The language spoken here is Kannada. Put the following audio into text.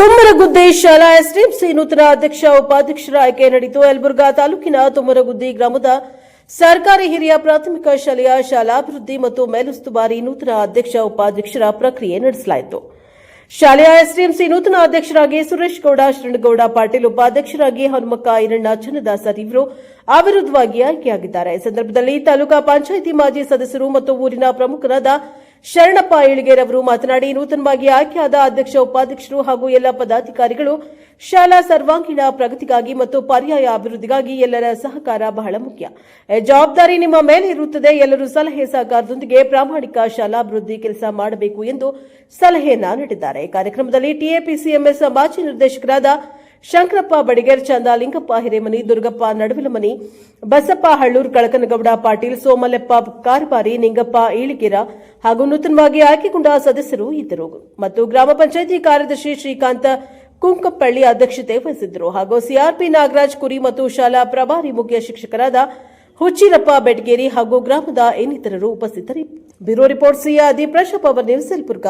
ತುಮ್ಮರಗುದ್ದೆ ಶಾಲಾ ಎಸ್ಡಿಎಂಸಿ ನೂತನ ಅಧ್ಯಕ್ಷ ಉಪಾಧ್ಯಕ್ಷರ ಆಯ್ಕೆ ನಡೆಯಿತು ಯಲಬುರ್ಗಾ ತಾಲೂಕಿನ ತುಮರಗುದ್ದಿ ಗ್ರಾಮದ ಸರ್ಕಾರಿ ಹಿರಿಯ ಪ್ರಾಥಮಿಕ ಶಾಲೆಯ ಶಾಲಾಭಿವೃದ್ಧಿ ಮತ್ತು ಮೇಲುಸ್ತುವಾರಿ ನೂತನ ಅಧ್ಯಕ್ಷ, ಉಪಾಧ್ಯಕ್ಷರ ಪ್ರಕ್ರಿಯೆ ನಡೆಸಲಾಯಿತು. ಶಾಲೆಯ ಎಸ್ಡಿಎಂಸಿ ನೂತನ ಅಧ್ಯಕ್ಷರಾಗಿ ಸುರೇಶ್ ಗೌಡ ಶರಣಗೌಡ ಪಾಟೀಲ್ ಉಪಾಧ್ಯಕ್ಷರಾಗಿ ಹನುಮಕ್ಕ ಐರಣ್ಣ ಚನ್ನದಾಸರ್ ಇವರು ಅವಿರುದ್ಧವಾಗಿ ಆಯ್ಕೆಯಾಗಿದ್ದಾರೆ. ಸಂದರ್ಭದಲ್ಲಿ ತಾಲೂಕಾ ಪಂಚಾಯಿತಿ ಮಾಜಿ ಸದಸ್ಯರು ಮತ್ತು ಊರಿನ ಪ್ರಮುಖರಾದ ಶರಣಪ್ಪ ಏಳಿಗೆರವರು ಮಾತನಾಡಿ ನೂತನವಾಗಿ ಆಯ್ಕೆಯಾದ ಅಧ್ಯಕ್ಷ, ಉಪಾಧ್ಯಕ್ಷರು ಹಾಗೂ ಎಲ್ಲ ಪದಾಧಿಕಾರಿಗಳು ಶಾಲಾ ಸರ್ವಾಂಗೀಣ ಪ್ರಗತಿಗಾಗಿ ಮತ್ತು ಪರ್ಯಾಯ ಅಭಿವೃದ್ಧಿಗಾಗಿ ಎಲ್ಲರ ಸಹಕಾರ ಬಹಳ ಮುಖ್ಯ. ಜವಾಬ್ದಾರಿ ನಿಮ್ಮ ಮೇಲೆ ಇರುತ್ತದೆ, ಎಲ್ಲರೂ ಸಲಹೆ ಸಹಕಾರದೊಂದಿಗೆ ಪ್ರಾಮಾಣಿಕ ಶಾಲಾಭಿವೃದ್ಧಿ ಕೆಲಸ ಮಾಡಬೇಕು ಎಂದು ಸಲಹೆಯನ್ನ ನೀಡಿದ್ದಾರೆ. ಕಾರ್ಯಕ್ರಮದಲ್ಲಿ ಟಿಎಪಿಸಿಎಂಎಸ್ ಮಾಜಿ ನಿರ್ದೇಶಕರಾದ ಶಂಕರಪ್ಪ ಬಡಿಗೇರ್ ಚಂದ, ಲಿಂಗಪ್ಪ ಹಿರೇಮನಿ, ದುರ್ಗಪ್ಪ ನಡುವಿಲಮನಿ, ಬಸಪ್ಪ ಹಳ್ಳೂರ್, ಕಳಕನಗೌಡ, ಪಾಟೀಲ್, ಸೋಮಲೆಪ್ಪ ಕಾರ್ಬಾರಿ, ನಿಂಗಪ್ಪ ಈಳಿಗೆರ ಹಾಗೂ ನೂತನವಾಗಿ ಆಯ್ಕೆಗೊಂಡ ಸದಸ್ಯರು ಇದ್ದರು. ಮತ್ತು ಗ್ರಾಮ ಪಂಚಾಯಿತಿ ಕಾರ್ಯದರ್ಶಿ ಶ್ರೀಕಾಂತ ಕುಂಕಪ್ಪಳ್ಳಿ ಅಧ್ಯಕ್ಷತೆ ವಹಿಸಿದ್ದರು. ಹಾಗೂ ಸಿಆರ್ಪಿ ನಾಗರಾಜ್ ಕುರಿ ಮತ್ತು ಶಾಲಾ ಪ್ರಭಾರಿ ಮುಖ್ಯ ಶಿಕ್ಷಕರಾದ ಹುಚ್ಚಿರಪ್ಪ ಬೆಟ್ಗೇರಿ ಹಾಗೂ ಗ್ರಾಮದ ಇನ್ನಿತರರು ಉಪಸ್ಥಿತರಿ ಬ್ಯೂರೋ ರಿಪೋರ್ಟ್ ಸಿಆದಿ ಪ್ರಶಾಪ್ ಅವರ್ ನ್ಯೂಸ್